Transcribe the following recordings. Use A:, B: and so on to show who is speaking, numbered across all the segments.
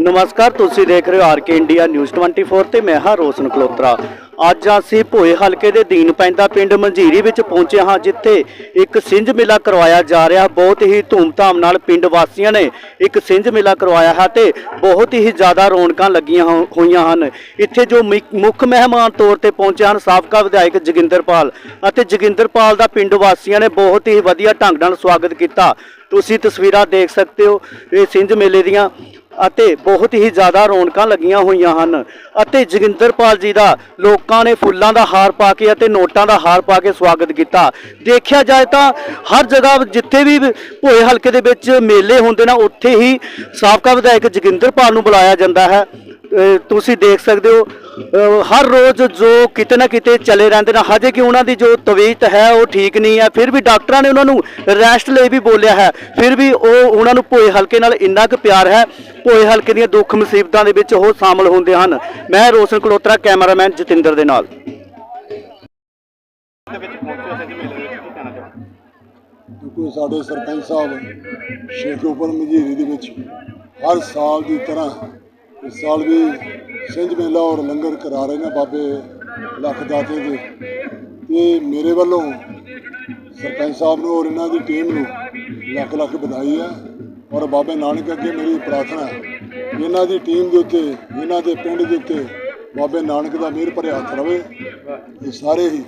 A: ਨਮਸਕਾਰ, ਤੁਸੀਂ ਦੇਖ ਰਹੇ ਹੋ ਆਰਕੇ ਇੰਡੀਆ ਨਿਊਜ਼ 24 ਤੇ ਮੈਂ ਹਾਂ ਰੋਸ਼ਨ ਕਲੋਤਰਾ ਅੱਜ ਅਸੀਂ ਭੋਏ ਹਲਕੇ ਦੇ ਦੀਨ ਪੈਂਦਾ ਪਿੰਡ ਮੰਜੀਰੀ ਵਿੱਚ ਪਹੁੰਚੇ ਹਾਂ, ਜਿੱਥੇ ਇੱਕ ਸਿੰਝ ਮੇਲਾ ਕਰਵਾਇਆ ਜਾ ਰਿਹਾ। ਬਹੁਤ ਹੀ ਧੂਮਧਾਮ ਨਾਲ ਪਿੰਡ ਵਾਸੀਆਂ ਨੇ ਇੱਕ ਸਿੰਝ ਮੇਲਾ ਕਰਵਾਇਆ ਹੈ ਤੇ ਬਹੁਤ ਹੀ ਜ਼ਿਆਦਾ ਰੌਣਕਾਂ ਲੱਗੀਆਂ ਹੋ- ਹੋਈਆਂ ਹਨ। ਇੱਥੇ ਜੋ ਮਿ- ਮੁੱਖ ਮਹਿਮਾਨ ਤੌਰ ਤੇ ਪਹੁੰਚੇ ਹਨ, ਸਾਬਕਾ ਵਿਧਾਇਕ ਜੋਗਿੰਦਰਪਾਲ ਅਤੇ ਜੋਗਿੰਦਰਪਾਲ ਦਾ ਪਿੰਡ ਵਾਸੀਆਂ ਨੇ ਬਹੁਤ ਹੀ ਵਧੀਆ ਢੰਗ ਨਾਲ ਸਵਾਗਤ ਕੀਤਾ। ਤੁਸੀਂ ਤਸਵੀਰਾਂ ਦੇਖ ਸਕਦੇ ਹੋ, ਇਹ ਸਿੰਝ ਮੇਲੇ ਦੀਆਂ ਅਤੇ ਬਹੁਤ ਹੀ ਜ਼ਿਆਦਾ ਰੌਣਕਾਂ ਲੱਗੀਆਂ ਹੋਈਆਂ ਹਨ। ਅਤੇ ਜੋਗਿੰਦਰਪਾਲ ਜੀ ਦਾ ਲੋਕਾਂ ਨੇ ਫੁੱਲਾਂ ਦਾ ਹਾਰ ਪਾ ਕੇ ਅਤੇ ਨੋਟਾਂ ਦਾ ਹਾਰ ਪਾ ਕੇ ਸਵਾਗਤ ਕੀਤਾ। ਦੇਖਿਆ ਜਾਏ ਤਾਂ ਹਰ ਜਗ੍ਹਾ ਜਿੱਥੇ ਵੀ ਭੋਏ ਹਲਕੇ ਦੇ ਵਿੱਚ ਮੇਲੇ ਹੁੰਦੇ ਨੇ, ਉੱਥੇ ਹੀ ਸਾਬਕਾ ਵਿਧਾਇਕ ਜੋਗਿੰਦਰਪਾਲ ਨੂੰ ਬੁਲਾਇਆ ਜਾਂਦਾ ਹੈ। ਤੁਸੀਂ ਦੇਖ ਸਕਦੇ ਹੋ ਹਰ ਰੋਜ਼ ਜੋ ਕਿਤੇ ਨਾ ਕਿਤੇ ਚਲੇ ਰਹਿੰਦੇ ਨੇ, ਹਜੇ ਕਿ ਉਹਨਾਂ ਦੀ ਜੋ ਤਬੀਅਤ ਹੈ, ਉਹ ਠੀਕ ਨਹੀਂ ਹੈ, ਫਿਰ ਵੀ ਡਾਕਟਰਾਂ ਨੇ ਉਹਨਾਂ ਨੂੰ ਰੈਸਟ ਲਈ ਵੀ ਬੋਲਿਆ ਹੈ, ਫਿਰ ਵੀ ਉਹ ਉਹਨਾਂ ਨੂੰ ਭੋਏ ਹਲਕੇ ਨਾਲ ਇੰਨਾ ਕੁ ਪਿਆਰ ਹੈ, ਭੋਏ ਹਲਕੇ ਦੀਆਂ ਦੁੱਖ ਮੁਸੀਬਤਾਂ ਦੇ ਵਿੱਚ ਉਹ ਸ਼ਾਮਲ ਹੁੰਦੇ ਹਨ। ਮੈਂ ਰੋਸ਼ਨ ਕਲੋਤਰਾ ਕੈਮਰਾਮੈਨ ਜਤਿੰਦਰ ਦੇ ਨਾਲ।
B: ਕਿਉਂਕਿ ਸਾਡੇ ਸਰਪੰਚ ਸਾਹਿਬ ਸ਼ੇਖੂਪੁਰ ਮਝੀਰੀ ਦੇ ਵਿੱਚ ਹਰ ਸਾਲ ਦੀ ਤਰ੍ਹਾਂ ਇਸ ਸਾਲ ਵੀ ਸਿੰਝ ਮੇਲਾ ਔਰ ਲੰਗਰ ਕਰਾ ਰਹੇ ਨੇ ਬਾਬੇ ਲੱਖ ਦਾਤੇ ਦੇ। ਤੇ ਮੇਰੇ ਵੱਲੋਂ ਸਰਪੰਚ ਸਾਹਿਬ ਨੂੰ ਔਰ ਇਹਨਾਂ ਦੀ ਟੀਮ ਨੂੰ ਲੱਖ ਲੱਖ ਵਧਾਈ ਹੈ ਔਰ ਬਾਬੇ ਨਾਨਕ ਅੱਗੇ ਮੇਰੀ ਪ੍ਰਾਰਥਨਾ ਹੈ ਇਹਨਾਂ ਦੀ ਟੀਮ ਦੇ ਉੱਤੇ, ਇਹਨਾਂ ਦੇ ਪਿੰਡ ਦੇ ਉੱਤੇ ਬਾਬੇ ਨਾਨਕ ਦਾ ਮਿਹਰ ਭਰਿਆ ਹੱਥ ਰਵੇ ਇਹ ਸਾਰੇ ਹੀ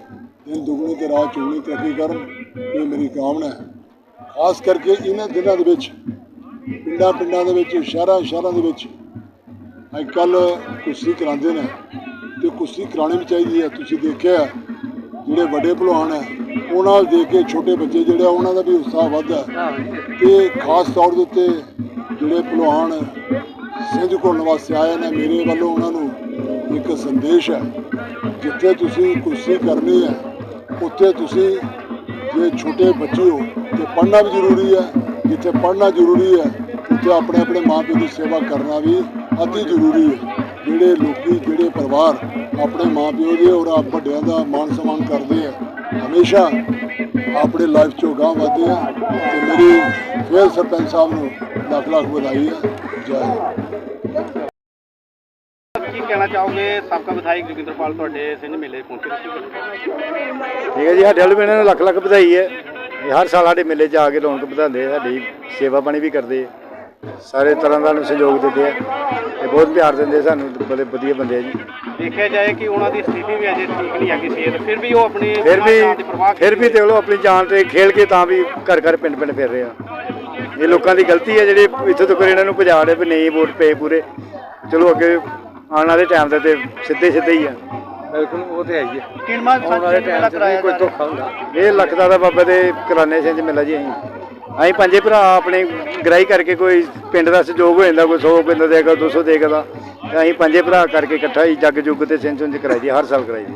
B: ਦਿਨ ਦੁਗਣੀ ਤੇ ਰਾਤ ਚੁਗਣੀ ਤਰੱਕੀ ਕਰਨ, ਇਹ ਮੇਰੀ ਕਾਮਨਾ ਹੈ। ਖਾਸ ਕਰਕੇ ਇਹਨਾਂ ਦਿਨਾਂ ਦੇ ਵਿੱਚ ਪਿੰਡਾਂ ਪਿੰਡਾਂ ਦੇ ਵਿੱਚ ਸ਼ਹਿਰਾਂ ਸ਼ਹਿਰਾਂ ਦੇ ਵਿੱਚ ਅੱਜ ਕੱਲ ਕੁਸ਼ਤੀ ਕਰਾਉਂਦੇ ਨੇ ਤੇ ਕੁਸ਼ਤੀ ਕਰਾਉਣੀ ਵੀ ਚਾਹੀਦੀ ਹੈ, ਤੁਸੀਂ ਦੇਖਿਆ ਜਿਹੜੇ ਵੱਡੇ ਭਲਵਾਨ ਹੈ, ਉਹਨਾਂ ਨੂੰ ਦੇਖ ਕੇ ਛੋਟੇ ਬੱਚੇ ਜਿਹੜੇ ਆ, ਉਹਨਾਂ ਦਾ ਵੀ ਉਤਸ਼ਾਹ ਵੱਧਦਾ ਹੈ। ਤੇ ਖਾਸ ਤੌਰ ਦੇ ਉੱਤੇ ਜਿਹੜੇ ਭਲਵਾਨ ਸਿੰਧ ਘੁਲਣ ਵਾਸਤੇ ਆਏ ਨੇ, ਮੇਰੇ ਵੱਲੋਂ ਉਹਨਾਂ ਨੂੰ ਇੱਕ ਸੰਦੇਸ਼ ਹੈ, ਜਿੱਥੇ ਤੁਸੀਂ ਕੁਸ਼ਤੀ ਕਰਨੀ ਹੈ, ਉੱਥੇ ਤੁਸੀਂ ਜੇ ਛੋਟੇ ਬੱਚੇ ਹੋ, ਤੇ ਪੜ੍ਹਨਾ ਵੀ ਜ਼ਰੂਰੀ ਹੈ, ਜਿੱਥੇ ਪੜ੍ਹਨਾ ਜ਼ਰੂਰੀ ਹੈ, ਉੱਥੇ ਆਪਣੇ ਆਪਣੇ ਮਾਪੇ ਦੀ ਸੇਵਾ ਕਰਨਾ ਵੀ ਅਤੀ ਜ਼ਰੂਰੀ ਹੈ ਜਿਹੜੇ ਲੋਕੀ ਜਿਹੜੇ ਪਰਿਵਾਰ ਆਪਣੇ ਮਾਪਿਓ ਦੇ ਔਰ ਆਪ ਵੱਡਿਆਂ ਦਾ ਮਾਣ ਸਨਮਾਨ ਕਰਦੇ ਆ ਹਮੇਸ਼ਾ ਆਪਣੇ ਲਾਈਫ ਚੋਂ ਗਾਂ ਵਧਦੇ ਆ ਤੇ ਮੇਰੀ ਫੇਰ ਸਰਪੰਚ ਸਾਹਿਬ ਨੂੰ ਲੱਖ ਲੱਖ ਵਧਾਈ ਹੈ ਜੈ ਹਿੰਦ।
A: ਕੀ ਕਹਿਣਾ ਚਾਹੋਗੇ? ਸਾਬਕਾ ਵਿਧਾਇਕ ਜੋਗਿੰਦਰਪਾਲ ਤੁਹਾਡੇ ਸਿੰਝ ਮੇਲੇ ਪਹੁੰਚੇ
C: ਠੀਕ ਹੈ ਜੀ ਸਾਡੇ ਵੱਲ ਨੂੰ ਲੱਖ ਲੱਖ ਵਧਾਈ ਹੈ। ਹਰ ਸਾਲ ਸਾਡੇ ਮੇਲੇ 'ਚ ਆ ਕੇ ਰੌਣਕ ਵਧਾਉਂਦੇ ਸਾਡੀ ਸੇਵਾ ਪਾਣੀ ਵੀ ਕਰਦੇ ਆ। ਸਾਰੇ ਤਰ੍ਹਾਂ ਦਾ ਨੂੰ ਸਹਿਯੋਗ ਦਿੰਦੇ ਆ ਤੇ ਬਹੁਤ ਪਿਆਰ ਦਿੰਦੇ ਆ ਸਾਨੂੰ ਬੜੇ ਵਧੀਆ ਬੰਦੇ ਆ ਜੀ।
A: ਦੇਖਿਆ ਜਾਏ ਕਿ ਉਹਨਾਂ ਦੀ ਸਥਿਤੀ ਵੀ ਅਜੇ ਠੀਕ ਨਹੀਂ ਹੈਗੀ ਸਿਹਤ ਫਿਰ ਵੀ ਉਹ ਆਪਣੀ
C: ਫਿਰ ਵੀ
A: ਦੀ
C: ਫਿਰ ਵੀ ਦੇਖ ਲਓ ਆਪਣੀ ਜਾਨ ਤੇ ਖੇਲ ਕੇ ਤਾਂ ਵੀ ਘਰ ਘਰ ਪਿੰਡ ਪਿੰਡ ਫਿਰ ਰਹੇ ਆ। ਇਹ ਲੋਕਾਂ ਦੀ ਗਲਤੀ ਹੈ ਜਿਹੜੇ ਇੱਥੋਂ ਤੱਕ ਇਹਨਾਂ ਨੂੰ ਰਹੇ ਵੀ ਨਹੀਂ ਵੋਟ ਪਏ ਪੂਰੇ। ਚਲੋ ਅੱਗੇ ਆਉਣ ਵਾਲੇ ਟਾਈਮ ਤੇ ਤੇ ਸਿੱਧੇ ਸਿੱਧੇ ਹੀ ਆ। ਬਿਲਕੁਲ ਉਹ ਤੇ ਹੈ
A: ਕਿੰਨਾ
C: ਆਉਣ ਵਾਲੇ ਟਾਈਮ 'ਚ ਨਹੀਂ ਕੋਈ ਧੋਖਾ ਹੁੰਦਾ। ਇਹ ਲੱਖ ਦਾ ਬਾਬਾ ਦੇ ਕਰਾਨੇ ਸਿੰਘ ਮਿਲਾ ਜੀ ਅਸੀਂ। ਅਸੀਂ ਪੰਜੇ ਭਰਾ ਆਪਣੇ ਗ੍ਰਾਈ ਕਰਕੇ ਕੋਈ ਪਿੰਡ ਦਾ ਸਹਿਯੋਗ ਹੋ ਜਾਂਦਾ, ਕੋਈ 100 ਪਿੰਡ ਦੇਗਾ 200 ਦੇਗਾ ਤੇ ਅਸੀਂ ਪੰਜੇ ਭਰਾ ਕਰਕੇ ਇਕੱਠਾ ਹੀ ਜੱਗ ਜੁਗ ਤੇ ਸਿੰਘ ਸੁੰਝ ਕਰਾਈ ਦੀ, ਹਰ ਸਾਲ ਕਰਾਈ ਦੀ।